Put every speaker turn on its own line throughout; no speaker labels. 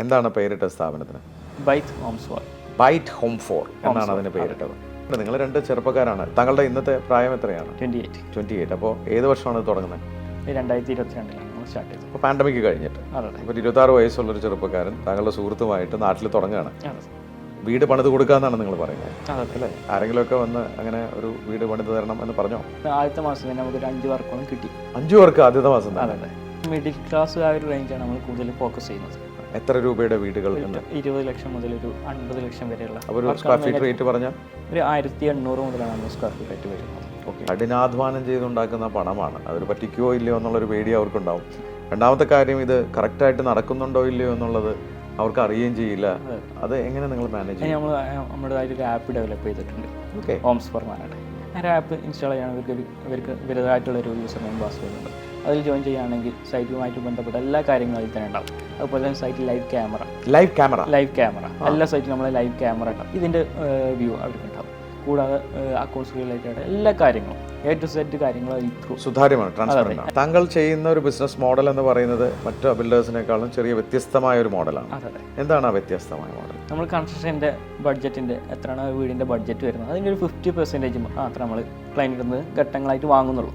എന്താണ് പേരിട്ട സ്ഥാപനത്തിന്?
ബൈറ്റ് ഹോംസ് വാൾ
ബൈറ്റ് ഹോം ഫോർ എന്നാണ് അതിന് പേരിട്ടത്. നിങ്ങൾ രണ്ട് ചെറുപ്പക്കാരാണ്. താങ്കളുടെ ഇന്നത്തെ പ്രായം എത്രയാണ്?
ട്വന്റി എയ്റ്റ്
ട്വന്റി എയ്റ്റ് അപ്പോൾ ഏത് വർഷമാണ് ഇത് തുടങ്ങുന്നത്?
രണ്ടായിരത്തി ഇരുപത്തിരണ്ടിലാണ് സ്റ്റാർട്ട് ചെയ്തത്.
അപ്പോൾ പാൻഡമിക് കഴിഞ്ഞിട്ട്. അപ്പോൾ ഇരുപത്താറ് വയസ്സുള്ളൊരു ചെറുപ്പക്കാരൻ താങ്കളുടെ സുഹൃത്തുമായിട്ട് നാട്ടിൽ തുടങ്ങുകയാണ്. വീട് പണിത് കൊടുക്കാന്നാണ് നിങ്ങൾ പറയുന്നത്. അല്ലേ? ആരെങ്കിലുമൊക്കെ വന്ന് അങ്ങനെ ഒരു വീട് പണിത് തരണം എന്ന് പറഞ്ഞോ?
ആദ്യത്തെ മാസം തന്നെ നമുക്ക് അഞ്ച് വർക്കോളം കിട്ടി.
അഞ്ചു പേർക്ക് ആദ്യത്തെ മാസം
മിഡിൽ ക്ലാസ് ആ ഒരു റേഞ്ചാണ് നമ്മൾ കൂടുതൽ ഫോക്കസ് ചെയ്യുന്നത്.
എത്ര രൂപയുടെ വീടുകൾ
ഇരുപത് ലക്ഷം മുതൽ ഒരു അൻപത് ലക്ഷം വരെയുള്ള
ഒരു സ്ക്വയർ ഫീറ്റ് റേറ്റ് പറഞ്ഞാൽ
ഒരു ആയിരത്തി എണ്ണൂറ് മുതലാണ് നമ്മൾ സ്ക്വയർ ഫീറ്റ് റേറ്റ് വരുന്നത്.
ഓക്കെ കഠിനാധ്വാനം ചെയ്തുണ്ടാക്കുന്ന പണമാണ്. അതൊരു പറ്റിക്കോ ഇല്ലയോ എന്നുള്ളൊരു പേടി അവർക്കുണ്ടാവും. രണ്ടാമത്തെ കാര്യം ഇത് കറക്റ്റായിട്ട് നടക്കുന്നുണ്ടോ ഇല്ലയോ എന്നുള്ളത് അവർക്ക് അറിയുകയും ചെയ്യില്ല. അത്. എങ്ങനെ നിങ്ങൾ മാനേജ് ചെയ്യും?
നമ്മൾ നമ്മുടെ ഒരു ആപ്പ് ഡെവലപ്പ് ചെയ്തിട്ടുണ്ട്.
ഓക്കെ
ഹോംസ് ഫോർ മാനായിട്ട് ആ ആപ്പ് ഇൻസ്റ്റാൾ ചെയ്യാൻ അവർക്ക് അവർക്ക് ഇവർക്ക് ഇവരുടേതായിട്ടുള്ള ഒരു യൂസർ നെയിം പാസ്വേഡ് ഉണ്ട്. അതിൽ ജോയിൻ ചെയ്യുകയാണെങ്കിൽ സൈറ്റുമായിട്ട് ബന്ധപ്പെട്ട എല്ലാ കാര്യങ്ങളും അതിൽ തന്നെ ഉണ്ടാവും. അതുപോലെ തന്നെ സൈറ്റിൽ live camera
live camera
live camera എല്ലാ സൈറ്റിലും നമ്മൾ ലൈവ് ക്യാമറ ഉണ്ടാവും ഇതിന്റെ വ്യൂ അവർക്ക് ഉണ്ടാവും. കൂടാതെ അക്കൗണ്ട്സ് റിലേറ്റഡ് എല്ലാ കാര്യങ്ങളും എ ടു സെറ്റ് കാര്യങ്ങൾ
സുതാര്യമാണ് ട്രാൻസ്പെറന്റ് താങ്കൾ ചെയ്യുന്ന ഒരു ബിസിനസ് മോഡൽ എന്ന് പറയുന്നത് മറ്റു ബിൽഡേഴ്സിനേക്കാളും ചെറിയ വ്യത്യസ്തമായ ഒരു മോഡലാണ് എന്താണ് ആ വ്യത്യസ്തമായ മോഡൽ
നമ്മൾ കൺസ്ട്രക്ഷന്റെ ബഡ്ജറ്റിന്റെ എത്രയാണ് വീടിന്റെ ബഡ്ജറ്റ് വരുന്നത്? അതിന്റെ ഒരു ഫിഫ്റ്റി പെർസെന്റേജ് മാത്രം നമ്മൾ ക്ലൈന്റിൽ നിന്ന് ഘട്ടങ്ങളായിട്ട് വാങ്ങുന്നുള്ളൂ.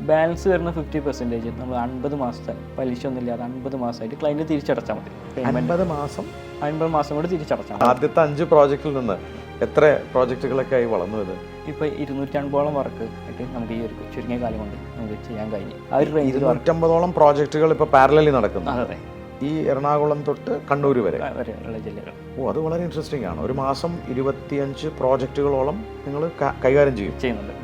ബാലൻസ് വരുന്ന ഫിഫ്റ്റി പെർസെന്റേജ് നമ്മൾ അൻപത് മാസത്തെ പലിശ ഒന്നുമില്ലാതെ അൻപത് മാസമായിട്ട് ക്ലൈന്റ് തിരിച്ചടച്ചാൽ മതി.
അൻപത് മാസം?
അൻപത് മാസം കൊണ്ട് തിരിച്ചടച്ചാൽ
ആദ്യത്തെ അഞ്ച് പ്രോജക്റ്റിൽ നിന്ന് എത്ര പ്രോജക്റ്റുകളൊക്കെ ആയി വളർന്നു ഇത്?
ഇപ്പോൾ ഇരുന്നൂറ്റമ്പതോളം വർക്ക് ആയിട്ട് നമുക്ക് ഈ ഒരു ചുരുങ്ങിയ കാലം കൊണ്ട് നമുക്ക് ചെയ്യാൻ കഴിഞ്ഞു. ആ ഒരു റേഞ്ചിൽ വർക്ക്
ഇരുന്നൂറ്റമ്പതോളം പ്രോജക്റ്റുകൾ ഇപ്പോൾ പാരലലി നടക്കുന്നു.
അതെ അതെ.
ഈ എറണാകുളം തൊട്ട് കണ്ണൂർ വരെ.
വരെയുള്ള ജില്ലകൾ.
ഓ അത് വളരെ ഇൻട്രസ്റ്റിംഗ് ആണ്. ഒരു മാസം ഇരുപത്തിയഞ്ച് പ്രോജക്റ്റുകളോളം നിങ്ങൾ കൈകാര്യം ചെയ്യും.
ചെയ്യുന്നുണ്ട്.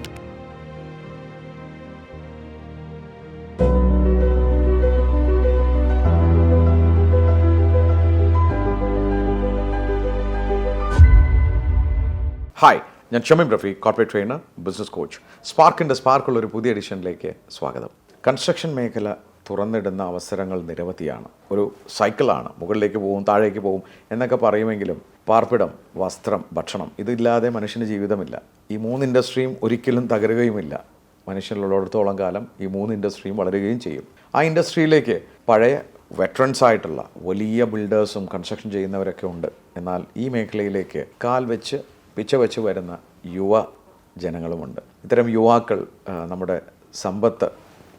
ഹായ് ഞാൻ Shameem Rafi corporate trainer business coach സ്പാർക്കിന്റെ സ്പാർക്കുള്ള ഒരു പുതിയ എഡിഷനിലേക്ക് സ്വാഗതം. കൺസ്ട്രക്ഷൻ മേഖല തുറന്നിടുന്ന അവസരങ്ങൾ നിരവധിയാണ്. ഒരു സൈക്കിളാണ് മുകളിലേക്ക് പോകും താഴേക്ക് പോകും എന്നൊക്കെ പറയുമെങ്കിലും പാർപ്പിടം വസ്ത്രം ഭക്ഷണം ഇതില്ലാതെ മനുഷ്യന് ജീവിതമില്ല. ഈ മൂന്ന് ഇൻഡസ്ട്രിയും ഒരിക്കലും തകരുകയുമില്ല. മനുഷ്യനുള്ളിടത്തോളം കാലം ഈ മൂന്ന് ഇൻഡസ്ട്രിയും വളരുകയും ചെയ്യും. ആ ഇൻഡസ്ട്രിയിലേക്ക് പഴയ വെറ്ററൻസ് ആയിട്ടുള്ള വലിയ ബിൽഡേഴ്സും കൺസ്ട്രക്ഷൻ ചെയ്യുന്നവരൊക്കെ ഉണ്ട്. എന്നാൽ ഈ മേഖലയിലേക്ക് കാൽ വെച്ച് പിച്ച വെച്ച് വരുന്ന യുവ ജനങ്ങളുമുണ്ട്. ഇത്തരം യുവാക്കൾ നമ്മുടെ സമ്പത്ത്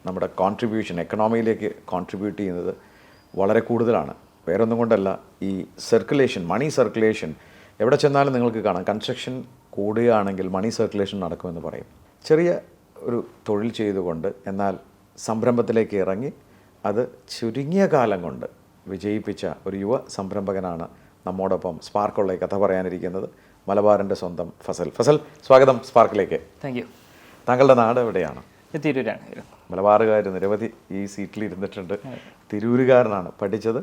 നമ്മുടെ കോൺട്രിബ്യൂഷൻ എക്കണോമിയിലേക്ക് കോൺട്രിബ്യൂട്ട് ചെയ്യുന്നത് വളരെ കൂടുതലാണ്. വേറൊന്നും കൊണ്ടല്ല ഈ സർക്കുലേഷൻ മണി സർക്കുലേഷൻ എവിടെ ചെന്നാലും നിങ്ങൾക്ക് കാണാം. കൺസ്ട്രക്ഷൻ കൂടുകയാണെങ്കിൽ മണി സർക്കുലേഷൻ നടക്കുമെന്ന് പറയും. ചെറിയ ഒരു തൊഴിൽ ചെയ്തുകൊണ്ട് എന്നാൽ സംരംഭത്തിലേക്ക് ഇറങ്ങി അത് ചുരുങ്ങിയ കാലം കൊണ്ട് വിജയിപ്പിച്ച ഒരു യുവ സംരംഭകനാണ് നമ്മോടൊപ്പം സ്പാർക്കുള്ള കഥ പറയാനിരിക്കുന്നത്. മലബാറിന്റെ സ്വന്തം ഫസൽ. ഫസൽ സ്വാഗതം സ്പാർക്കിലേക്ക്.
താങ്ക് യു
താങ്കളുടെ നാട് എവിടെയാണ്?
തിരൂരാണ്
മലബാറുകാർ നിരവധി ഈ സീറ്റിൽ ഇരുന്നിട്ടുണ്ട്. തിരൂരുകാരനാണ് പഠിച്ചത്.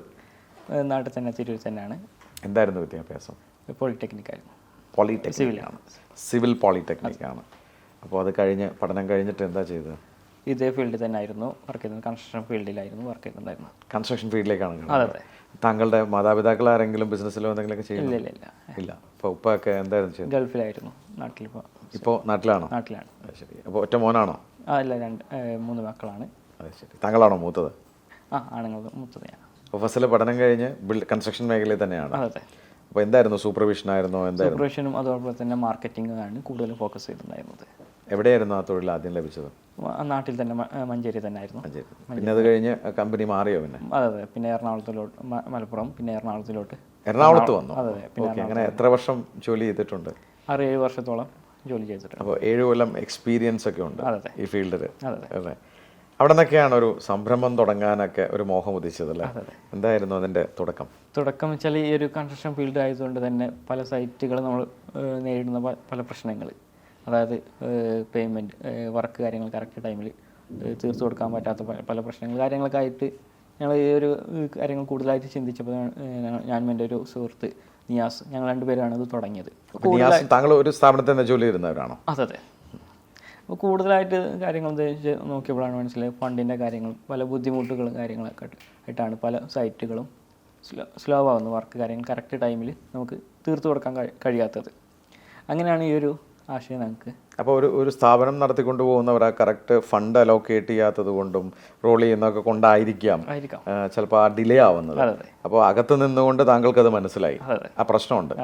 നാട്ടിൽ തന്നെ തിരൂർ തന്നെയാണ്.
എന്തായിരുന്നു വിദ്യാഭ്യാസം?
പോളിടെക്നിക് ആയിരുന്നു
പോളിടെക്നിക് ആണ് സിവിൽ പോളിടെക്നിക് ആണ് അപ്പോൾ അത് കഴിഞ്ഞ് പഠനം കഴിഞ്ഞിട്ട് എന്താ ചെയ്തത്?
ഇതേ ഫീൽഡിൽ തന്നെ ആയിരുന്നു വർക്ക് ചെയ്തത്. കൺസ്ട്രക്ഷൻ ഫീൽഡിലായിരുന്നു വർക്ക് ചെയ്യുന്നുണ്ടായിരുന്നു
കൺസ്ട്രക്ഷൻ ഫീൽഡിലേക്കാണ്
അതെ.
താങ്കളുടെ മാതാപിതാക്കൾ ആരെങ്കിലും ബിസിനസ്സിലോ എന്തെങ്കിലുമൊക്കെ
ചെയ്യുന്നില്ല
ചെയ്യുന്നു?
ഇല്ല ഇല്ല
ഇല്ല. അപ്പോൾ ഉപ്പൊക്കെ എന്തായിരുന്നു ചെയ്യുന്നത്?
ഗൾഫിലായിരുന്നു. നാട്ടിലിപ്പോൾ
ഇപ്പോൾ നാട്ടിലാണോ?
നാട്ടിലാണ്.
ശരി. അപ്പോൾ ഒറ്റ മോനാണോ?
ആ അല്ല രണ്ട് മൂന്ന് മക്കളാണ്.
അത് ശരി. താങ്കളാണോ മൂത്തത്?
ആ ആണുങ്ങൾ മൂത്തത് ഞാൻ.
അപ്പോൾ ഫസൽ പഠനം കഴിഞ്ഞ് ബിൽഡ് കൺസ്ട്രക്ഷൻ മേഖലയിൽ തന്നെയാണ്.
അതെ
അപ്പോൾ എന്തായിരുന്നു? സൂപ്പർവിഷൻ ആയിരുന്നോ? എന്തായിരുന്നു?
സൂപ്പർവിഷനും അതുപോലെ തന്നെ മാർക്കറ്റിംഗ് ആണ് കൂടുതൽ ഫോക്കസ് ചെയ്തിട്ടുണ്ടായിരുന്നത്.
എവിടെയായിരുന്നു ആ തൊഴിൽ ആദ്യം ലഭിച്ചത്?
നാട്ടിൽ തന്നെ മഞ്ചേരി തന്നെ ആയിരുന്നു
പിന്നെ അത് കഴിഞ്ഞ് കമ്പനി മാറിയോ പിന്നെ?
അതെ അതെ. പിന്നെ എറണാകുളത്തിലോട്ട് മലപ്പുറം പിന്നെ എറണാകുളത്തിലോട്ട്.
എറണാകുളത്ത് വന്നു?
അതെ പിന്നെ
അങ്ങനെ എത്ര വർഷം ജോലി ചെയ്തിട്ടുണ്ട്?
ആറ് ഏഴ് വർഷത്തോളം ജോലി ചെയ്തിട്ടുണ്ട്.
അപ്പോൾ ഏഴ് കൊല്ലം എക്സ്പീരിയൻസ് ഒക്കെ ഉണ്ട് ഈ ഫീൽഡിൽ
അതെ അതെ.
അവിടെ നിന്നൊക്കെയാണ് ഒരു സംരംഭം തുടങ്ങാനൊക്കെ ഒരു മോഹം ഉദിച്ചത് അല്ലേ? എന്തായിരുന്നു അതിന്റെ തുടക്കം?
തുടക്കം വെച്ചാൽ ഈ ഒരു കൺസ്ട്രക്ഷൻ ഫീൽഡ് ആയതുകൊണ്ട് തന്നെ പല സൈറ്റുകൾ നമ്മൾ നേരിടുന്ന പല പ്രശ്നങ്ങൾ. അതായത് പേയ്മെന്റ് വർക്ക് കാര്യങ്ങൾ കറക്റ്റ് ടൈമിൽ തീർത്ത് കൊടുക്കാൻ പറ്റാത്ത പല- പ്രശ്നങ്ങൾ കാര്യങ്ങളൊക്കെ ആയിട്ട് ഞങ്ങൾ ഈ ഒരു കാര്യങ്ങൾ കൂടുതലായിട്ട് ചിന്തിച്ചപ്പോൾ ഞാനും ഞാൻ എന്റെ ഒരു സുഹൃത്ത് നിയാസ് ഞങ്ങൾ രണ്ടുപേരാണ് ഇത് തുടങ്ങിയത്.
താങ്കൾ ഒരു സ്ഥാപനത്തിൽ നിന്ന് ജോലി ചെയ്യുന്നവരാണോ?
അതെ അതെ. അപ്പോൾ കൂടുതലായിട്ട് കാര്യങ്ങൾ ഉദ്ദേശിച്ച് നോക്കിയപ്പോഴാണ് മനസ്സിലായത് ഫണ്ടിന്റെ കാര്യങ്ങൾ പല ബുദ്ധിമുട്ടുകളും കാര്യങ്ങളൊക്കെ ആയിട്ട്- ആയിട്ടാണ് പല സൈറ്റുകളും സ്ലോ സ്ലോ ആവുന്നു വർക്ക് കാര്യങ്ങൾ കറക്റ്റ് ടൈമിൽ നമുക്ക് തീർത്തു കൊടുക്കാൻ കഴി- കഴിയാത്തത്. അങ്ങനെയാണ് ഈ ഒരു ആശയം ഞങ്ങൾക്ക്.
അപ്പോൾ ഒരു ഒരു സ്ഥാപനം നടത്തിക്കൊണ്ട് പോകുന്നവർ ആ കറക്റ്റ് ഫണ്ട് അലോക്കേറ്റ് ചെയ്യാത്തത് കൊണ്ടും റോൾ ചെയ്യുന്നതൊക്കെ കൊണ്ടായിരിക്കാം ചിലപ്പോൾ ആ ഡിലേ ആവുന്നത്. അപ്പോൾ അകത്ത് നിന്നുകൊണ്ട് താങ്കൾക്ക്
അത് മനസ്സിലായി
ആ പ്രശ്നമുണ്ട്.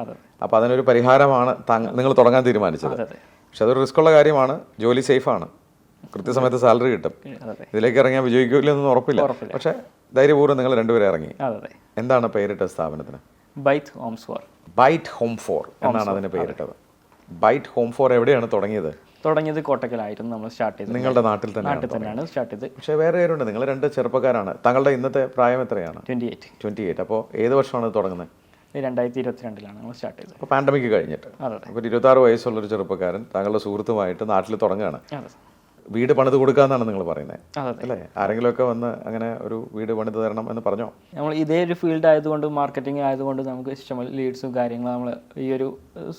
അപ്പോൾ അതിനൊരു പരിഹാരമാണ് നിങ്ങൾ തുടങ്ങാൻ തീരുമാനിച്ചത്. പക്ഷെ അതൊരു റിസ്ക് ഉള്ള കാര്യമാണ് ജോലി സേഫാണ്. കൃത്യസമയത്ത് സാലറി കിട്ടും. ഇതിലേക്ക് ഇറങ്ങിയാൽ വിജയിക്കില്ലെന്നൊന്നും ഉറപ്പില്ല.
ഉറപ്പില്ല.
പക്ഷേ ധൈര്യപൂർവം നിങ്ങൾ രണ്ടുപേരെ ഇറങ്ങി. എന്താണ് പേരിട്ട സ്ഥാപനത്തിന്?
Byte home for.
Byte home for എന്നാണ് അതിന് പേരിട്ടത്. ബൈറ്റ് ഹോം ഫോർ എവിടെയാണ് തുടങ്ങിയത്?
തുടങ്ങിയത് കോട്ടക്കലായിരുന്നു. നമ്മൾ സ്റ്റാർട്ട് ചെയ്തത്.
നിങ്ങളുടെ നാട്ടിൽ തന്നെ
നാട്ടിൽ തന്നെയാണ് സ്റ്റാർട്ട് ചെയ്തത്.
പക്ഷേ വേറെ പേരുണ്ട്. നിങ്ങൾ രണ്ട് ചെറുപ്പക്കാരാണ്. താങ്കളുടെ ഇന്നത്തെ പ്രായം എത്രയാണ്?
ട്വന്റി എയ്റ്റ്
ട്വന്റി എയ്റ്റ് അപ്പോൾ ഏത് വർഷമാണ് തുടങ്ങുന്നത്?
രണ്ടായിരത്തി ഇരുപത്തിരണ്ടിലാണ് നമ്മൾ സ്റ്റാർട്ട് ചെയ്തത്.
അപ്പോൾ പാൻഡമിക് കഴിഞ്ഞിട്ട്. അപ്പോൾ ഇരുപത്താറ് വയസ്സുള്ള ഒരു ചെറുപ്പക്കാരൻ താങ്കളുടെ സുഹൃത്തുമായിട്ട് നാട്ടിൽ തുടങ്ങുകയാണ്.
അതെ.
വീട് പണിത് കൊടുക്കാന്നാണ് നിങ്ങൾ പറയുന്നത് അല്ലേ? ആരെങ്കിലുമൊക്കെ വന്ന് അങ്ങനെ ഒരു വീട് പണിത് തരണം എന്ന് പറഞ്ഞോ?
നമ്മൾ ഇതേ ഒരു ഫീൽഡ് ആയതുകൊണ്ട് മാർക്കറ്റിംഗ് ആയതുകൊണ്ട് നമുക്ക് ഇഷ്ടമുള്ള ലീഡ്സും കാര്യങ്ങളും നമ്മൾ ഈ ഒരു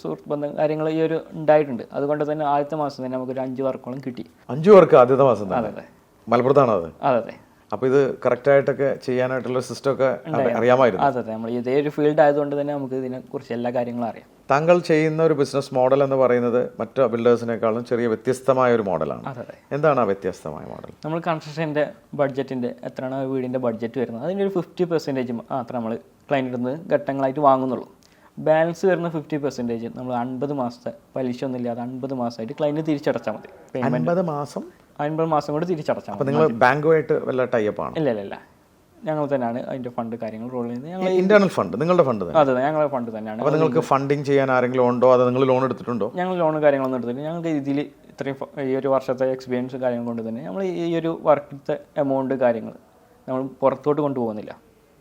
സുഹൃത്ത് ബന്ധം കാര്യങ്ങൾ ഈ ഒരു ഉണ്ടായിട്ടുണ്ട്. അതുകൊണ്ട് തന്നെ ആദ്യത്തെ മാസം തന്നെ നമുക്ക് ഒരു അഞ്ച് വർക്കോളം കിട്ടി.
അഞ്ച് വർക്ക് ആദ്യത്തെ മാസം
അതെ.
മലപ്പുറത്താണോ അത്?
അതെ അതെ.
അപ്പോൾ ഇത് കറക്റ്റായിട്ടൊക്കെ ചെയ്യാനായിട്ടുള്ള സിസ്റ്റം ഒക്കെ അറി- അറിയാമായിരുന്നു.
അതെ അതെ. നമ്മൾ ഇതേ ഒരു ഫീൽഡ് ആയതുകൊണ്ട് തന്നെ നമുക്ക് ഇതിനെക്കുറിച്ച് എല്ലാ കാര്യങ്ങളും അറിയാം.
താങ്കൾ ചെയ്യുന്ന ഒരു ബിസിനസ് മോഡൽ എന്ന് പറയുന്നത് മറ്റു ബിൽഡേഴ്സിനേക്കാളും ചെറിയ വ്യത്യസ്തമായ ഒരു മോഡലാണ് എന്താണ് ആ വ്യത്യസ്തമായ മോഡൽ
നമ്മൾ കൺസ്ട്രക്ഷന്റെ ബഡ്ജറ്റിന്റെ എത്രയാണ് വീടിന്റെ ബഡ്ജറ്റ് വരുന്നത്? അതിന്റെ ഒരു ഫിഫ്റ്റി പെർസെന്റേജ് മാത്രം നമ്മൾ ക്ലൈന്റിൽ നിന്ന് ഘട്ടങ്ങളായിട്ട് വാങ്ങുന്നുള്ളൂ. ബാലൻസ് വരുന്ന ഫിഫ്റ്റി പെർസെന്റേജ് നമ്മൾ അൻപത് മാസത്തെ പലിശ ഒന്നുമില്ലാതെ അൻപത് മാസമായിട്ട് ക്ലൈന്റ് തിരിച്ചടച്ചാൽ മതി. പേയ്മെന്റ്
അൻപത് മാസം
അൻപത് മാസം കൊണ്ട് തിരിച്ചടച്ചാൽ
അപ്പോൾ നിങ്ങൾ ബാങ്കുമായിട്ട് വല്ല ടൈപ്പ് ആണ്?
ഇല്ല ഇല്ല ഇല്ല. ഞങ്ങൾ തന്നെയാണ് അതിന്റെ ഫണ്ട് കാര്യങ്ങൾ റോൾ ചെയ്യുന്നത്. ഞങ്ങൾ
ഇന്റേണൽ ഫണ്ട് നിങ്ങളുടെ ഫണ്ട്
അതെ ഞങ്ങളുടെ ഫണ്ട് തന്നെയാണ്.
അപ്പോൾ നിങ്ങൾക്ക് ഫണ്ടിങ് ചെയ്യാൻ ആരെങ്കിലും ഉണ്ടോ? അതോ നിങ്ങൾ ലോൺ എടുത്തിട്ടുണ്ടോ?
ഞങ്ങൾ ലോൺ കാര്യങ്ങളൊന്നും എടുത്തിട്ടില്ല. ഞങ്ങൾക്ക് ഇതിൽ ഇത്രയും ഈ ഒരു വർഷത്തെ എക്സ്പീരിയൻസ് കാര്യങ്ങൾ കൊണ്ട് തന്നെ നമ്മൾ ഈ ഒരു വർക്കിലത്തെ എമൗണ്ട് കാര്യങ്ങൾ നമ്മൾ പുറത്തോട്ട് കൊണ്ടുപോകുന്നില്ല.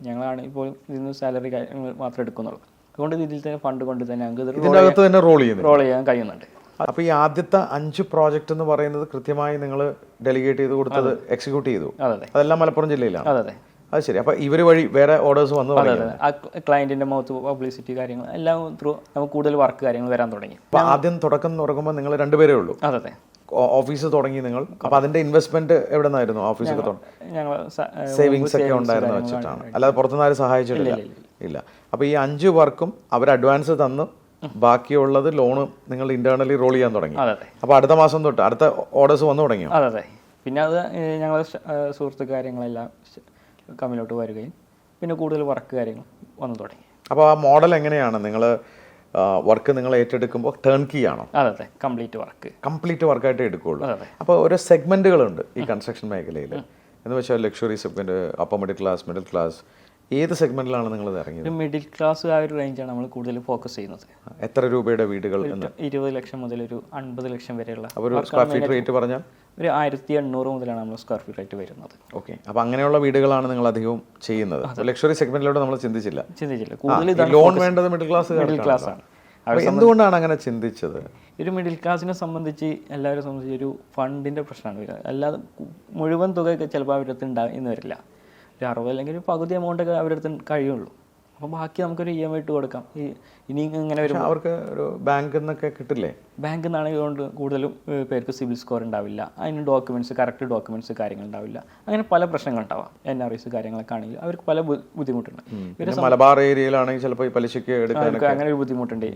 ഞങ്ങളാണ് ഇപ്പോൾ ഇതിൽ നിന്ന് സാലറി കാര്യങ്ങൾ മാത്രം എടുക്കുന്നുള്ളൂ. അതുകൊണ്ട് ഇതിൽ തന്നെ ഫണ്ട് കൊണ്ട് തന്നെ ഞങ്ങൾക്ക്
റോൾ
ചെയ്യാൻ കഴിയുന്നുണ്ട്.
അപ്പോൾ ഈ ആദ്യത്തെ അഞ്ച് പ്രോജക്റ്റ് എന്ന് പറയുന്നത് കൃത്യമായി നിങ്ങൾ ഡെലിഗേറ്റ് ചെയ്ത് കൊടുത്തത് എക്സിക്യൂട്ട് ചെയ്തു.
അതെ അതെ.
അതെല്ലാം മലപ്പുറം ജില്ലയിലാണ്.
അതെ അതെ.
ശരി. അപ്പൊ ഇവർ വഴി വേറെ ഓർഡേഴ്സ് വന്നു
ക്ലയന്റിന്റെ ആ മൗത്ത് പബ്ലിസിറ്റി കാര്യങ്ങൾ എല്ലാം ത്രൂ നമുക്ക് കൂടുതൽ വർക്ക് കാര്യങ്ങൾ വരാൻ തുടങ്ങി.
അപ്പോൾ ആദ്യം തുടക്കം തുടങ്ങുമ്പോൾ നിങ്ങൾ രണ്ടുപേരേ ഉള്ളൂ.
അതെ അതെ.
ഓഫീസ് തുടങ്ങി നിങ്ങൾ. അപ്പൊ അതിന്റെ ഇൻവെസ്റ്റ്മെന്റ് എവിടെ നിന്നായിരുന്നു ഓഫീസൊക്കെ തുടങ്ങി? സേവിങ്സ് ഒക്കെ ഉണ്ടായിരുന്നു വെച്ചിട്ടാണ്. അല്ലാതെ പുറത്തുനിന്ന് ആരും സഹായിച്ചിട്ടില്ല. ഇല്ല അപ്പൊ ഈ അഞ്ച് വർക്കും അവർ അഡ്വാൻസ് തന്നു. ബാക്കിയുള്ളത് ലോണ് നിങ്ങൾ ഇന്റേണലി റോൾ ചെയ്യാൻ തുടങ്ങി. അപ്പോൾ അടുത്ത മാസം തൊട്ട് അടുത്ത ഓർഡേഴ്സ് വന്നു തുടങ്ങി
അതെ അതെ. പിന്നെ അത് ഞങ്ങൾ സുഹൃത്ത് കാര്യങ്ങളെല്ലാം കമ്മിലോട്ട് വരികയും പിന്നെ കൂടുതൽ വർക്ക് കാര്യങ്ങൾ വന്നു തുടങ്ങി.
അപ്പോൾ ആ മോഡൽ എങ്ങനെയാണ് നിങ്ങൾ വർക്ക് നിങ്ങൾ ഏറ്റെടുക്കുമ്പോൾ ടേൺ കീ ആണോ?
അതെ അതെ. കംപ്ലീറ്റ് വർക്ക്
കംപ്ലീറ്റ് വർക്കായിട്ട് എടുക്കുകയുള്ളൂ അപ്പോൾ ഓരോ സെഗ്മെന്റുകളുണ്ട് ഈ കൺസ്ട്രക്ഷൻ മേഖലയിൽ എന്ന് വെച്ചാൽ luxury segment upper middle class middle class ഏത് സെഗ്മെന്റിലാണ് നിങ്ങൾ ഇറങ്ങിയത്?
മിഡിൽ ക്ലാസ് ആ ഒരു റേഞ്ചാണ് നമ്മൾ കൂടുതൽ ഫോക്കസ് ചെയ്യുന്നത്.
എത്ര രൂപയുടെ വീടുകൾ എന്ന്?
ഇരുപത് ലക്ഷം മുതൽ ഒരു അൻപത് ലക്ഷം വരെയുള്ള
സ്ക്വയർ ഫീറ്റ് റേറ്റ് പറഞ്ഞാൽ?
ഒരു ആയിരത്തി എണ്ണൂറ് മുതലാണ് നമ്മൾ സ്ക്വയർ ഫീറ്റ് റേറ്റ് വരുന്നത്.
ഓക്കെ അപ്പോൾ അങ്ങനെയുള്ള വീടുകളാണ് നിങ്ങൾ അധികവും ചെയ്യുന്നത്. ലക്ഷറി സെഗ്മെന്റിലൂടെ നമ്മൾ ചിന്തിച്ചില്ല.
ചിന്തിച്ചില്ല. കൂടുതൽ
ലോൺ വേണ്ടത് മിഡിൽ ക്ലാസ്
മിഡിൽ ക്ലാസ് ആണ്.
എന്തുകൊണ്ടാണ് അങ്ങനെ ചിന്തിച്ചത്?
ഒരു മിഡിൽ ക്ലാസ്സിനെ സംബന്ധിച്ച് എല്ലാവരും സംബന്ധിച്ച് ഒരു ഫണ്ടിന്റെ പ്രശ്നമാണ് വരുന്നത് അല്ലാതെ മുഴുവൻ തുകയൊക്കെ ചിലപ്പോൾ അവരുടെ അടുത്ത് ഉണ്ടാകുന്ന വരില്ല. ഒരു അറുപത് അല്ലെങ്കിൽ ഒരു പകുതി എമൗണ്ട് ഒക്കെ അവരുടെ അടുത്ത് കഴിയുള്ളൂ. അപ്പോൾ ബാക്കി നമുക്കൊരു ഇ എം ഐ ഇട്ട് കൊടുക്കാം. ഈ ഇനി ഇങ്ങനെ വരും
അവർക്ക് ഒരു ബാങ്കിൽ നിന്നൊക്കെ കിട്ടില്ലേ?
ബാങ്കിൽ നിന്നാണെങ്കിൽ കൊണ്ട് കൂടുതലും പേർക്ക് സിവിൽ സ്കോർ ഉണ്ടാവില്ല അതിന് ഡോക്യുമെന്റ്സ് കറക്റ്റ് ഡോക്യുമെന്റ്സ് കാര്യങ്ങൾ ഉണ്ടാവില്ല അങ്ങനെ പല പ്രശ്നങ്ങൾ ഉണ്ടാവാം എൻ ആർ ഐസ് കാര്യങ്ങളൊക്കെ ആണെങ്കിൽ അവർക്ക് പല ബുദ്ധിമുട്ടുണ്ട്.
മലബാർ ഏരിയയിലാണെങ്കിൽ ചിലപ്പോൾ ഈ പലിശയ്ക്ക് എടുക്കാൻ
അങ്ങനെ ഒരു ബുദ്ധിമുട്ടുണ്ട്.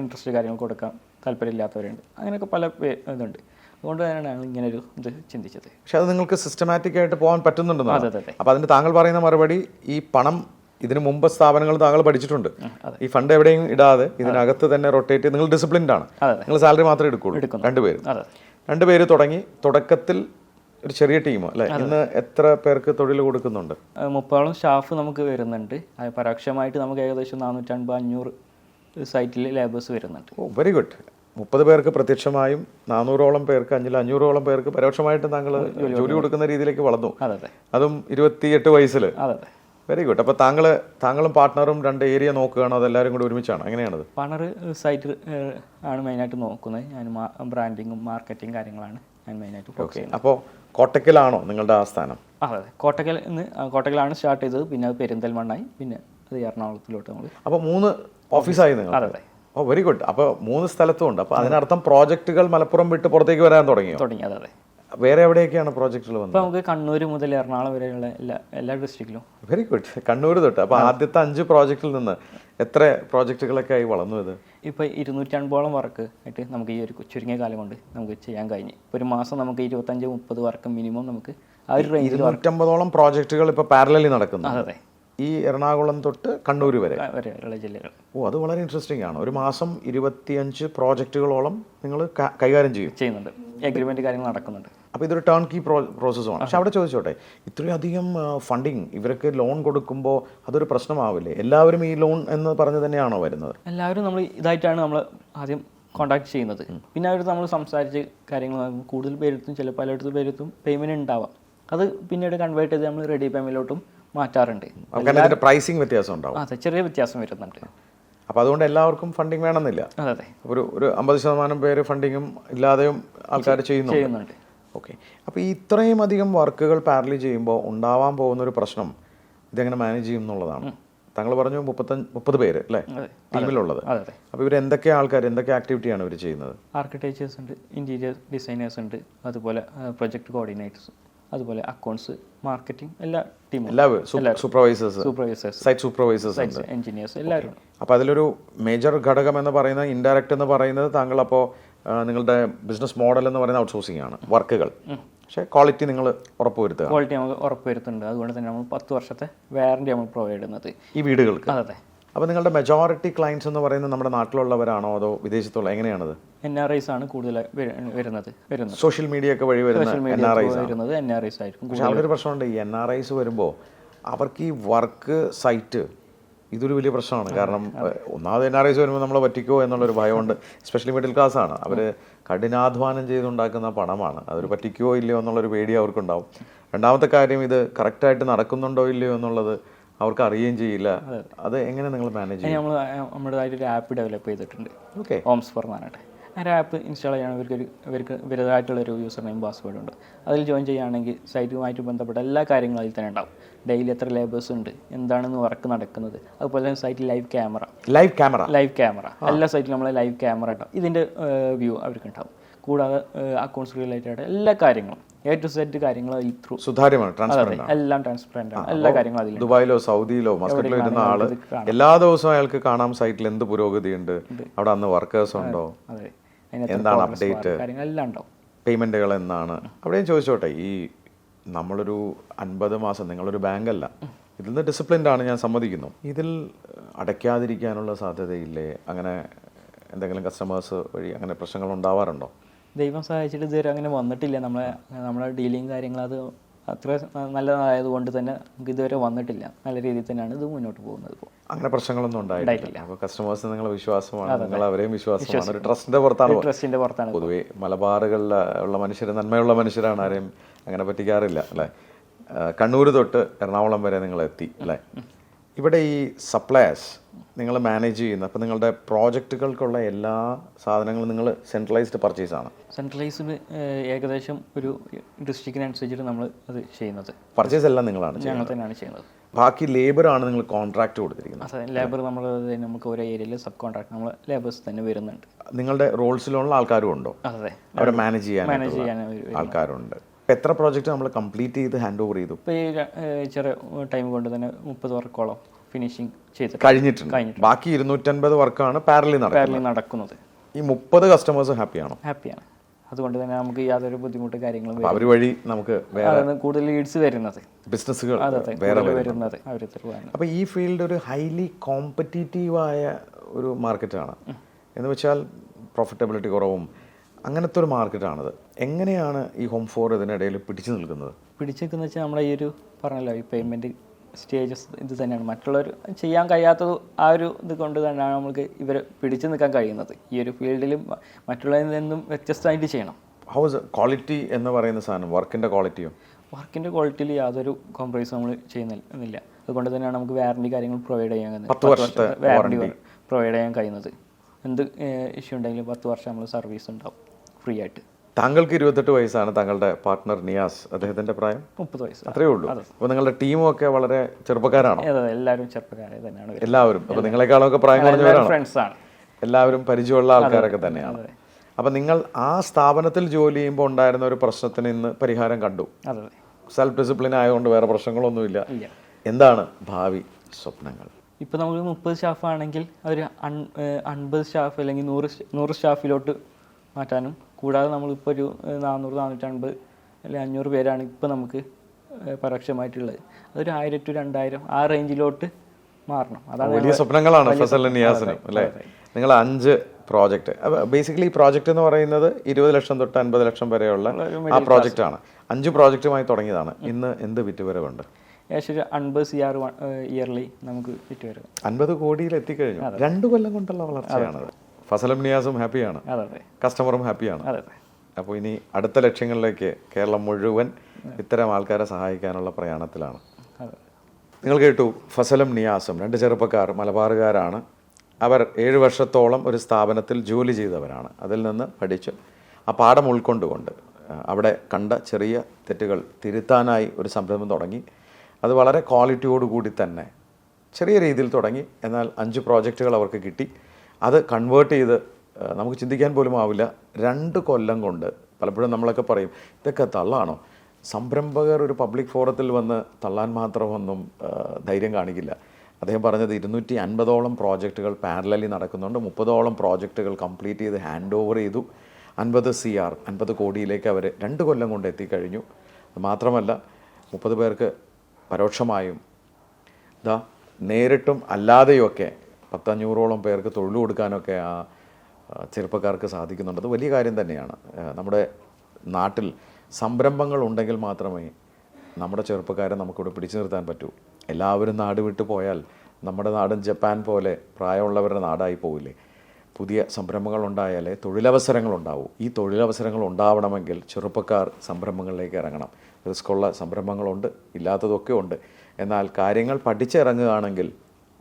ഇൻട്രസ്റ്റ് കാര്യങ്ങൾ കൊടുക്കാൻ താല്പര്യമില്ലാത്തവരുണ്ട്. അങ്ങനെയൊക്കെ പല ഇതുണ്ട്. അതുകൊണ്ട് തന്നെയാണ് ഇങ്ങനെ ഒരു ഇത് ചിന്തിച്ചത്.
പക്ഷെ അത് നിങ്ങൾക്ക് സിസ്റ്റമാറ്റിക് ആയിട്ട് പോകാൻ പറ്റുന്നുണ്ടെന്ന്
അതെ അതെ
അപ്പോൾ അതിന് താങ്കൾ പറയുന്ന മറുപടി ഈ പണം ഇതിനു മുമ്പ് സ്ഥാപനങ്ങൾ താങ്കൾ പഠിച്ചിട്ടുണ്ട്. ഈ ഫണ്ട് എവിടെയും ഇടാതെ ഇതിനകത്ത് തന്നെ റൊട്ടേറ്റ് നിങ്ങൾ ഡിസിപ്ലിൻഡ് ആണ്. നിങ്ങൾ സാലറി മാത്രമേ എടുക്കുള്ളൂ. രണ്ടുപേര്. രണ്ടുപേരും തുടങ്ങി തുടക്കത്തിൽ ഒരു ചെറിയ ടീം അല്ലേ? ഇന്ന് എത്ര പേർക്ക് തൊഴിൽ കൊടുക്കുന്നുണ്ട്?
മുപ്പതോളം സ്റ്റാഫ് നമുക്ക് വരുന്നുണ്ട്. പരോക്ഷമായിട്ട് നമുക്ക് ഏകദേശം നാനൂറ്റൻപത് അഞ്ഞൂറ് സൈറ്റിൽ ലേബേഴ്സ് വരുന്നുണ്ട്.
ഓ വെരി ഗുഡ് മുപ്പത് പേർക്ക് പ്രത്യക്ഷമായും നാനൂറോളം പേർക്ക് അഞ്ചിൽ അഞ്ഞൂറോളം പേർക്ക് പരോക്ഷമായിട്ട് താങ്കൾ ജോലി കൊടുക്കുന്ന. രീതിയിലേക്ക് വളർന്നു.
അതെ
ഇരുപത്തിയെട്ട് വയസ്സിൽ വെരി ഗുഡ് അപ്പോൾ താങ്കൾ താങ്കളും പാർട്ട്ണറും രണ്ട് ഏരിയ നോക്കുകയാണോ അതെല്ലാവരും കൂടി ഒരുമിച്ചാണ്. എങ്ങനെയാണത്
പാർട്ണർ സൈറ്റ് ആണ് മെയിനായിട്ട് നോക്കുന്നത്. ഞാൻ ബ്രാൻഡിങ്ങും മാർക്കറ്റിംഗ് കാര്യങ്ങളാണ് ഞാൻ മെയിനായിട്ട്
ഓക്കെ അപ്പോൾ കോട്ടക്കലാണോ നിങ്ങളുടെ ആസ്ഥാനം?
അതെ അതെ. കോട്ടക്കൽ നിന്ന് കോട്ടക്കലാണ് സ്റ്റാർട്ട് ചെയ്തത്. പിന്നെ അത് പെരിന്തൽമണ്ണായി. പിന്നെ അത് എറണാകുളത്തിലോട്ട് നമ്മൾ
അപ്പോൾ മൂന്ന് ഓഫീസായി നിങ്ങൾ
അതെ അതെ.
ഓ വെരി ഗുഡ് അപ്പോൾ മൂന്ന് സ്ഥലത്തും ഉണ്ട്. അപ്പോൾ അതിനർത്ഥം പ്രോജക്റ്റുകൾ മലപ്പുറം വിട്ട് പുറത്തേക്ക് വരാൻ തുടങ്ങി
തുടങ്ങി അതെ
വേറെ എവിടെയൊക്കെയാണ് പ്രോജക്റ്റുകൾ വന്നത്?
നമുക്ക് കണ്ണൂർ മുതൽ എറണാകുളം വരെയുള്ള എല്ലാ എല്ലാ ഡിസ്ട്രിക്റ്റിലും
വെരി ഗുഡ് കണ്ണൂർ തൊട്ട്. അപ്പോൾ ആദ്യത്തെ അഞ്ച് പ്രോജക്റ്റിൽ നിന്ന് എത്ര പ്രോജക്റ്റുകളൊക്കെ ആയി വളർന്നു ഇത്?
ഇപ്പോൾ ഇരുന്നൂറ്റൻപോളം വർക്ക് ആയിട്ട് നമുക്ക് ഈ ഒരു ചുരുങ്ങിയ കാലം കൊണ്ട് നമുക്ക് ചെയ്യാൻ കഴിഞ്ഞു. ഇപ്പോൾ ഒരു മാസം നമുക്ക് ഇരുപത്തഞ്ച് മുപ്പത് വർക്ക് മിനിമം നമുക്ക് ആ ഒരു റേഞ്ചിൽ
ഇരുന്നൂറ്റമ്പതോളം പ്രോജക്റ്റുകൾ ഇപ്പോൾ പാരലലി നടക്കുന്നു.
അതെ.
ഈ എറണാകുളം തൊട്ട് കണ്ണൂർ വരെ.
വരെയുള്ള ജില്ലകൾ.
ഓ അത് വളരെ ഇൻട്രസ്റ്റിംഗ് ആണ്. ഒരു മാസം ഇരുപത്തിയഞ്ച് പ്രോജക്റ്റുകളോളം നിങ്ങൾ കൈകാര്യം ചെയ്യും.
ചെയ്യുന്നുണ്ട്. എഗ്രിമെന്റ് കാര്യങ്ങൾ നടക്കുന്നുണ്ട്.
അപ്പോൾ ഇതൊരു ടേൺ കീ പ്രോസസ്സാണ് പക്ഷെ അവിടെ ചോദിച്ചോട്ടെ ഇത്രയധികം ഫണ്ടിങ് ഇവർക്ക് ലോൺ കൊടുക്കുമ്പോൾ അതൊരു പ്രശ്നമാവില്ലേ? എല്ലാവരും ഈ ലോൺ എന്ന് പറഞ്ഞ് തന്നെയാണോ വരുന്നത്?
എല്ലാവരും നമ്മൾ ഇതായിട്ടാണ് നമ്മൾ ആദ്യം കോൺടാക്ട് ചെയ്യുന്നത്. പിന്നെ അവർ നമ്മൾ സംസാരിച്ച് കാര്യങ്ങൾ കൂടുതൽ പേരെടുത്തും ചില പലയിടത്തും പേരെടുത്തും പേയ്മെന്റ് ഉണ്ടാവാം. അത് പിന്നീട് കൺവേർട്ട് ചെയ്ത് നമ്മൾ റെഡി പേയ്മെന്റിലോട്ടും മാറ്റാറുണ്ട്.
പ്രൈസിംഗ് വ്യത്യാസം ഉണ്ടാവും.
അതെ ചെറിയ വ്യത്യാസം വരുന്നുണ്ട്.
അപ്പോൾ അതുകൊണ്ട് എല്ലാവർക്കും ഫണ്ടിങ് വേണമെന്നില്ല.
അതെ
ഒരു ഒരു അമ്പത് ശതമാനം പേര് ഫണ്ടിങ്ങും ഇല്ലാതെയും ആൾക്കാർ ചെയ്യുന്നു
ചെയ്യുന്നുണ്ട്.
ഓക്കെ. അപ്പോൾ ഈ ഇത്രയും അധികം വർക്കുകൾ പാരലി ചെയ്യുമ്പോൾ ഉണ്ടാവാൻ പോകുന്ന ഒരു പ്രശ്നം ഇതെങ്ങനെ മാനേജ് ചെയ്യും എന്നുള്ളതാണ്. താങ്കൾ പറഞ്ഞു മുപ്പത്തഞ്ച് മുപ്പത് പേര് അല്ലേ? ടീമിലുള്ളത്. അപ്പോൾ ഇവർ എന്തൊക്കെ ആൾക്കാർ എന്തൊക്കെ ആക്ടിവിറ്റിയാണ് ഇവർ ചെയ്യുന്നത്?
ആർക്കിടെക്ചേഴ്സ് ഉണ്ട് ഇന്റീരിയർ ഡിസൈനേഴ്സ് ഉണ്ട് അതുപോലെ പ്രൊജക്ട് കോർഡിനേറ്റേഴ്സ് അതുപോലെ അക്കൗണ്ട്സ് മാർക്കറ്റിംഗ് എല്ലാ ടീമും
എല്ലാ supervisors
supervisors
site supervisors
engineers എല്ലാവരും.
അപ്പോൾ അതിലൊരു മേജർ ഘടകം എന്ന് പറയുന്നത് ഇൻഡയറക്റ്റ് എന്ന് പറയുന്നത് താങ്കൾ അപ്പോൾ നിങ്ങളുടെ ബിസിനസ് മോഡൽ എന്ന് പറയുന്നത് ഔട്ട്സോഴ്സിംഗ് ആണ്. വർക്കുകൾ. പക്ഷേ ക്വാളിറ്റി നിങ്ങൾ ഉറപ്പുവരുത്തുക.
ക്വാളിറ്റി നമുക്ക് ഉറപ്പുവരുത്തുന്നുണ്ട്. അതുകൊണ്ട് തന്നെ നമ്മൾ പത്ത് വർഷത്തെ വാറണ്ടി നമ്മൾ പ്രൊവൈഡ് ചെയ്യുന്നത്.
ഈ വീടുകൾക്ക്.
അതെ.
അപ്പോൾ നിങ്ങളുടെ മെജോറിറ്റി ക്ലയൻസ് എന്ന് പറയുന്നത് നമ്മുടെ നാട്ടിലുള്ളവരാണോ അതോ വിദേശത്തുള്ള എങ്ങനെയാണത്?
എൻ ആർ ഐസ് ആണ് കൂടുതൽ വരുന്നത് വരുന്നത്.
സോഷ്യൽ മീഡിയ ഒക്കെ വഴി വരുന്ന
സോഷ്യൽ
എൻ ആർ ഐസ്
വരുന്നത് എൻ ആർ ഐസ് ആയിരിക്കും
പക്ഷേ അവിടെ ഒരു പ്രശ്നമുണ്ട് ഈ എൻ ആർ ഐസ് വരുമ്പോൾ അവർക്ക് ഈ വർക്ക് സൈറ്റ് ഇതൊരു വലിയ പ്രശ്നമാണ്. കാരണം ഒന്നാമത് എൻ ആർ ഐസ് വരുമ്പോൾ നമ്മളെ പറ്റിക്കോ എന്നുള്ളൊരു ഭയമുണ്ട്. സ്പെഷ്യലി മിഡിൽ ക്ലാസ് ആണ്. അവർ കഠിനാധ്വാനം ചെയ്തുണ്ടാക്കുന്ന പണമാണ്. അതൊരു പറ്റിക്കോ ഇല്ലയോ എന്നുള്ളൊരു പേടി അവർക്കുണ്ടാവും. രണ്ടാമത്തെ കാര്യം ഇത് കറക്റ്റായിട്ട് നടക്കുന്നുണ്ടോ ഇല്ലയോ എന്നുള്ളത് അവർക്ക് അറിയുകയും ചെയ്യില്ല. അത് എങ്ങനെ നിങ്ങൾ മാനേജ് ചെയ്യും?
നമ്മൾ നമ്മുടേതായിട്ട് ഒരു ആപ്പ് ഡെവലപ്പ് ചെയ്തിട്ടുണ്ട്.
ഓക്കെ
ഹോംസ് ഫോർ മാനായിട്ട് ആ ഒരു ആപ്പ് ഇൻസ്റ്റാൾ ചെയ്യണം. ഇവർക്ക് ഒരു ഇവർക്ക് ഇവരുടേതായിട്ടുള്ള ഒരു യൂസർ നെയിം പാസ്വേഡ് ഉണ്ട്. അതിൽ ജോയിൻ ചെയ്യുകയാണെങ്കിൽ സൈറ്റുമായിട്ട് ബന്ധപ്പെട്ട എല്ലാ കാര്യങ്ങളും അതിൽ തന്നെ ഉണ്ടാവും. ഡെയിലി എത്ര ലേബേഴ്സ് ഉണ്ട് എന്താണെന്ന് വർക്ക് നടക്കുന്നത്. അതുപോലെ തന്നെ സൈറ്റിൽ live camera
live camera
live camera എല്ലാ സൈറ്റിലും നമ്മളെ ലൈവ് ക്യാമറ ഉണ്ടാവും ഇതിന്റെ വ്യൂ അവർക്ക് ഉണ്ടാവും. കൂടാതെ അക്കൗണ്ട്സ് റിലേറ്റഡ് ആയിട്ട് എല്ലാ കാര്യങ്ങളും എ ടു സെറ്റ് കാര്യങ്ങൾ അതിൽ ത്രൂ
സുതാര്യമാണ്
എല്ലാം ട്രാൻസ്പെറന്റ് ആണ്. എല്ലാ കാര്യങ്ങളും അതിൽ
ദുബായിലോ സൗദിയിലോ മസ്കറ്റിലോ ഇരുന്ന ആൾ എല്ലാ ദിവസവും അയാൾക്ക് കാണാം സൈറ്റിൽ എന്ത് പുരോഗതി ഉണ്ട്. അവിടെ അന്ന് വർക്കേഴ്സ് ഉണ്ടോ?
അതെ
എന്താണ് അപ്ഡേറ്റ്?
കാര്യങ്ങളെല്ലാം ഉണ്ടാവും.
പേയ്മെന്റുകൾ എന്നാണ്. അവിടെയും ചോദിച്ചോട്ടെ ഈ നമ്മളൊരു അൻപത് മാസം നിങ്ങളൊരു ബാങ്കല്ല. ഇതിൽ നിന്ന് ഡിസിപ്ലിൻഡ് ആണ് ഞാൻ സമ്മതിക്കുന്നു. ഇതിൽ അടയ്ക്കാതിരിക്കാനുള്ള സാധ്യതയില്ലേ? അങ്ങനെ എന്തെങ്കിലും കസ്റ്റമേഴ്സ് വഴി അങ്ങനെ പ്രശ്നങ്ങൾ ഉണ്ടാവാറുണ്ടോ?
ദൈവം സഹായിച്ചിട്ട് ഇതുവരെ അങ്ങനെ വന്നിട്ടില്ല. നമ്മളെ നമ്മളെ ഡീലിങ് കാര്യങ്ങൾ അത് അത്ര നല്ലതായതുകൊണ്ട് തന്നെ നമുക്ക് ഇതുവരെ വന്നിട്ടില്ല. നല്ല രീതിയിൽ തന്നെയാണ് ഇത് മുന്നോട്ട് പോകുന്നത് ഇപ്പോൾ.
അങ്ങനെ പ്രശ്നങ്ങളൊന്നും ഉണ്ടായിട്ടില്ല. അപ്പോൾ കസ്റ്റമേഴ്സ് നിങ്ങളെ വിശ്വാസമാണ്. നിങ്ങൾ അവരെയും വിശ്വാസമാണ്. ഒരു ട്രസ്റ്റിന്റെ പുറത്താണ്
ട്രസ്റ്റിന്റെ പുറത്താണ്
പൊതുവേ മലബാറുകളിൽ ഉള്ള മനുഷ്യർ നന്മയുള്ള മനുഷ്യരാണ് ആരെയും അങ്ങനെ പറ്റിക്കാറില്ല അല്ലേ? കണ്ണൂർ തൊട്ട് എറണാകുളം വരെ നിങ്ങൾ എത്തി അല്ലേ ഇവിടെ ഈ സപ്ലയേഴ്സ് നിങ്ങൾ മാനേജ് ചെയ്യുന്നത്. അപ്പോൾ നിങ്ങളുടെ പ്രോജക്റ്റുകൾക്കുള്ള എല്ലാ സാധനങ്ങളും നിങ്ങൾ സെൻട്രലൈസ്ഡ് പർച്ചേസ് ആണ്.
സെൻട്രലൈസ്ഡ് ഏകദേശം ഒരു ഡിസ്ട്രിക്റ്റിനനുസരിച്ചിട്ട് നമ്മൾ അത് ചെയ്യുന്നത്.
പർച്ചേസ് എല്ലാം നിങ്ങളാണ്
ഞങ്ങൾ തന്നെയാണ് ചെയ്യുന്നത്.
ബാക്കി ലേബർ ആണ് നിങ്ങൾ കോൺട്രാക്ട് കൊടുത്തിരിക്കുന്നത്.
അതെ ലേബർ നമ്മൾ നമുക്ക് ഓരോ ഏരിയയിൽ സബ് കോൺട്രാക്ട് നമ്മൾ ലേബേഴ്സ് തന്നെ വരുന്നുണ്ട്.
നിങ്ങളുടെ റോൾസിലുള്ള ആൾക്കാരും ഉണ്ടോ?
അതെ.
അവരെ മാനേജ് ചെയ്യാൻ
മാനേജ് ചെയ്യാൻ
ആൾക്കാരുണ്ട്. എത്ര പ്രോജക്റ്റ് നമ്മൾ കംപ്ലീറ്റ് ചെയ്ത് ഹാൻഡ് ഓവർ ചെയ്തു?
ഇപ്പോൾ ഈ ചെറിയ ടൈം കൊണ്ട് തന്നെ മുപ്പത് വർക്കോളം. ഫിനിഷിങ് ചെയ്ത്
കഴിഞ്ഞിട്ടുണ്ട്. ബാക്കി ഇരുന്നൂറ്റൻപത് വർക്കാണ് പാരലി
പാരലി നടക്കുന്നത്.
ഈ മുപ്പത് കസ്റ്റമേഴ്സ് ഹാപ്പിയാണോ?
ഹാപ്പിയാണ്. അതുകൊണ്ട് തന്നെ നമുക്ക് യാതൊരു ബുദ്ധിമുട്ട് കാര്യങ്ങളും
അവർ വഴി നമുക്ക്
വേറെ കൂടുതൽ ലീഡ്സ് വരുന്നത്.
ബിസിനസ്സുകൾ വേറെ
വരുന്നത്. അവർ
അപ്പോൾ ഈ ഫീൽഡ് ഒരു ഹൈലി കോമ്പറ്റീറ്റീവായ ഒരു മാർക്കറ്റാണ് എന്ന് വെച്ചാൽ പ്രോഫിറ്റബിലിറ്റി കുറവും അങ്ങനത്തെ ഒരു മാർക്കറ്റാണിത് എങ്ങനെയാണ് ഈ ഹോം ഫോർ ഇതിനിടയിൽ പിടിച്ചു നിൽക്കുന്നത്?
പിടിച്ചു നിൽക്കുന്നത് വെച്ചാൽ നമ്മുടെ ഈ ഒരു പറഞ്ഞല്ലോ ഈ പേയ്മെന്റ് സ്റ്റേജസ് ഇത് തന്നെയാണ്. മറ്റുള്ളവർ ചെയ്യാൻ കഴിയാത്തത് ആ ഒരു ഇത് കൊണ്ട് തന്നെയാണ് നമുക്ക് ഇവരെ പിടിച്ചു നിൽക്കാൻ കഴിയുന്നത്. ഈ ഒരു ഫീൽഡിലും മറ്റുള്ളവരിൽ നിന്നും വ്യത്യസ്തമായിട്ട് ചെയ്യണം.
ഹൗസ് ക്വാളിറ്റി എന്ന് പറയുന്ന സാധനം വർക്കിന്റെ ക്വാളിറ്റിയും
വർക്കിന്റെ ക്വാളിറ്റിയിൽ യാതൊരു കോംപ്രമൈസ് നമ്മൾ ചെയ്യുന്നില്ല അതുകൊണ്ട് തന്നെയാണ് നമുക്ക് വാറണ്ടി കാര്യങ്ങൾ പ്രൊവൈഡ് ചെയ്യാൻ കഴിയുന്നത്.
പത്ത് വർഷത്തെ
വാറണ്ടി പ്രൊവൈഡ് ചെയ്യാൻ കഴിയുന്നത്. എന്ത് ഇഷ്യൂ ഉണ്ടെങ്കിലും പത്ത് വർഷം നമ്മൾ സർവീസ് ഉണ്ടാവും ഫ്രീ ആയിട്ട്.
താങ്കൾക്ക് ഇരുപത്തെട്ട് വയസ്സാണ് താങ്കളുടെ പാർട്ട്ണർ നിയാസ്. അദ്ദേഹത്തിന്റെ പ്രായം?
മുപ്പത് വയസ്സ്.
അത്രേ ഉള്ളൂ. അപ്പോൾ നിങ്ങളുടെ ടീമും ഒക്കെ വളരെ ചെറുപ്പക്കാരാണോ?
എല്ലാവരും ചെറുപ്പക്കാരെ തന്നെയാണ്
എല്ലാവരും. അപ്പോൾ നിങ്ങളെക്കാളൊക്കെ പ്രായം
എല്ലാവരും
കുറഞ്ഞവരാണോ എല്ലാവരും പരിചയമുള്ള ആൾക്കാരൊക്കെ തന്നെയാണ്. അപ്പൊ നിങ്ങൾ ആ സ്ഥാപനത്തിൽ ജോലി ചെയ്യുമ്പോൾ ഉണ്ടായിരുന്ന ഒരു പ്രശ്നത്തിന് ഇന്ന് പരിഹാരം കണ്ടു. സെൽഫ് ഡിസിപ്ലിൻ ആയതുകൊണ്ട് വേറെ പ്രശ്നങ്ങളൊന്നുമില്ല.
ഇല്ല.
എന്താണ് ഭാവി സ്വപ്നങ്ങൾ?
ഇപ്പോൾ നമുക്ക് മുപ്പത് സ്റ്റാഫ് ആണെങ്കിൽ ഏഹ് അൻപത് സ്റ്റാഫ് അല്ലെങ്കിൽ നൂറ് നൂറ് സ്റ്റാഫിലോട്ട് മാറ്റാനും. കൂടാതെ നമ്മളിപ്പോൾ ഒരു നാനൂറ് നാനൂറ്റൻപത് അല്ലെങ്കിൽ അഞ്ഞൂറ് പേരാണ് ഇപ്പോൾ നമുക്ക് പരോക്ഷമായിട്ടുള്ളത്. അതൊരു ആയിരം ടു രണ്ടായിരം ആ റേഞ്ചിലോട്ട് മാറണം. അതാണ്
വലിയ സ്വപ്നങ്ങളാണ് ഫസൽ. നിയാസിനും അല്ലേ? നിങ്ങൾ അഞ്ച് പ്രോജക്റ്റ് ബേസിക്കലി ഈ പ്രോജക്റ്റ് എന്ന് പറയുന്നത് ഇരുപത് ലക്ഷം തൊട്ട് അൻപത് ലക്ഷം വരെയുള്ള ആ പ്രോജക്റ്റ് ആണ് അഞ്ച് പ്രോജക്റ്റുമായി തുടങ്ങിയതാണ്. ഇന്ന് എന്ത് വിറ്റുവരവുണ്ട്?
ഏകദേശം ഒരു അൻപത് സി ആർ ഇയർലി നമുക്ക് വിറ്റ് വരും
അൻപത് കോടിയിൽ എത്തിക്കഴിഞ്ഞു രണ്ട് കൊല്ലം കൊണ്ടുള്ള വളർച്ചയാണത്. ഫസലും നിയാസും ഹാപ്പിയാണ്. കസ്റ്റമറും ഹാപ്പിയാണ്. അപ്പോൾ ഇനി അടുത്ത ലക്ഷ്യങ്ങളിലേക്ക് കേരളം മുഴുവൻ ഇത്തരം ആൾക്കാരെ സഹായിക്കാനുള്ള പ്രയാണത്തിലാണ്. നിങ്ങൾ കേട്ടു ഫസലും നിയാസും രണ്ട് ചെറുപ്പക്കാർ മലബാറുകാരാണ്. അവർ ഏഴ് വർഷത്തോളം ഒരു സ്ഥാപനത്തിൽ ജോലി ചെയ്തവരാണ്. അതിൽ നിന്ന് പഠിച്ച് ആ പാഠം ഉൾക്കൊണ്ടുകൊണ്ട് അവിടെ കണ്ട ചെറിയ തെറ്റുകൾ തിരുത്താനായി ഒരു സംരംഭം തുടങ്ങി. അത് വളരെ ക്വാളിറ്റിയോടുകൂടി തന്നെ ചെറിയ രീതിയിൽ തുടങ്ങി. എന്നാൽ അഞ്ച് പ്രോജക്റ്റുകൾ അവർക്ക് കിട്ടി. അത് കൺവേർട്ട് ചെയ്ത് നമുക്ക് ചിന്തിക്കാൻ പോലും ആവില്ല. രണ്ട് കൊല്ലം കൊണ്ട് പലപ്പോഴും നമ്മളൊക്കെ പറയും ഇതൊക്കെ തള്ളാണോ? സംരംഭകർ ഒരു പബ്ലിക് ഫോറത്തിൽ വന്ന് തള്ളാൻ മാത്രമൊന്നും ധൈര്യം കാണിക്കില്ല. അദ്ദേഹം പറഞ്ഞത് ഇരുന്നൂറ്റി അൻപതോളം പ്രോജക്റ്റുകൾ പാരലലി നടക്കുന്നുണ്ട്. മുപ്പതോളം പ്രോജക്റ്റുകൾ കംപ്ലീറ്റ് ചെയ്ത് ഹാൻഡ് ഓവർ ചെയ്തു. അൻപത് സി ആർ അൻപത് കോടിയിലേക്ക് അവർ രണ്ട് കൊല്ലം കൊണ്ട് എത്തിക്കഴിഞ്ഞു. മാത്രമല്ല മുപ്പത് പേർക്ക് പരോക്ഷമായും ഇതാ നേരിട്ടും അല്ലാതെയൊക്കെ പത്തഞ്ഞൂറോളം പേർക്ക് തൊഴിൽ കൊടുക്കാനൊക്കെ ആ ചെറുപ്പക്കാർക്ക് സാധിക്കുന്നുണ്ടത് വലിയ കാര്യം തന്നെയാണ്. നമ്മുടെ നാട്ടിൽ സംരംഭങ്ങൾ ഉണ്ടെങ്കിൽ മാത്രമേ നമ്മുടെ ചെറുപ്പക്കാരെ നമുക്കിവിടെ പിടിച്ചു നിർത്താൻ പറ്റൂ. എല്ലാവരും നാട് വിട്ടു പോയാൽ നമ്മുടെ നാടും ജപ്പാൻ പോലെ പ്രായമുള്ളവരുടെ നാടായി പോവില്ലേ? പുതിയ സംരംഭങ്ങൾ ഉണ്ടായാലേ തൊഴിലവസരങ്ങൾ ഉണ്ടാവൂ. ഈ തൊഴിലവസരങ്ങൾ ഉണ്ടാവണമെങ്കിൽ ചെറുപ്പക്കാർ സംരംഭങ്ങളിലേക്ക് ഇറങ്ങണം. റിസ്ക്കുള്ള സംരംഭങ്ങളുണ്ട് ഇല്ലാത്തതൊക്കെ ഉണ്ട്. എന്നാൽ കാര്യങ്ങൾ പഠിച്ചിറങ്ങുകയാണെങ്കിൽ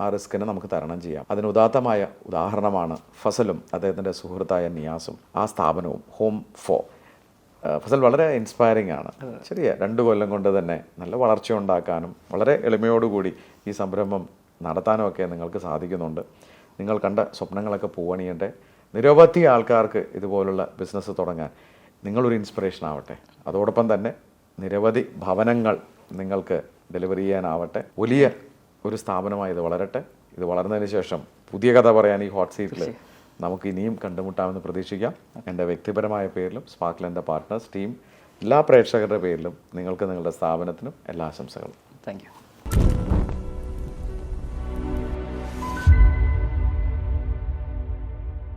ആ റിസ്കിനെ നമുക്ക് തരണം ചെയ്യാം. അതിന് ഉദാത്തമായ ഉദാഹരണമാണ് ഫസലും അദ്ദേഹത്തിന്റെ സുഹൃത്തായ നിയാസും ആ സ്ഥാപനവും ഹോം ഫോ. ഫസൽ വളരെ ഇൻസ്പയറിംഗ് ആണ്. ശരിയ രണ്ട് കൊല്ലം കൊണ്ട് തന്നെ നല്ല വളർച്ച ഉണ്ടാക്കാനും വളരെ എളിമയോടുകൂടി ഈ സംരംഭം നടത്താനും ഒക്കെ നിങ്ങൾക്ക് സാധിക്കുന്നുണ്ട്. നിങ്ങൾ കണ്ട സ്വപ്നങ്ങളൊക്കെ പൂവണിയട്ടെ നിരവധി ആൾക്കാർക്ക് ഇതുപോലുള്ള ബിസിനസ് തുടങ്ങാൻ നിങ്ങളൊരു ഇൻസ്പിറേഷൻ ആവട്ടെ. അതോടൊപ്പം തന്നെ നിരവധി ഭവനങ്ങൾ നിങ്ങൾക്ക് ഡെലിവറി ചെയ്യാനാവട്ടെ. വലിയ ഒരു സ്ഥാപനമായി ഇത് വളരട്ടെ. ഇത് വളർന്നതിന് ശേഷം പുതിയ കഥ പറയാൻ ഈ ഹോട്ട് സീറ്റിൽ നമുക്ക് ഇനിയും കണ്ടുമുട്ടാമെന്ന് പ്രതീക്ഷിക്കാം. എന്റെ വ്യക്തിപരമായ പേരിലും സ്പാർക്ലന്റെ പാർട്ട്നേഴ്സ് ടീം എല്ലാ പ്രേക്ഷകരുടെ പേരിലും നിങ്ങൾക്ക് നിങ്ങളുടെ സ്ഥാപനത്തിനും എല്ലാ ആശംസകളും.
Thank you.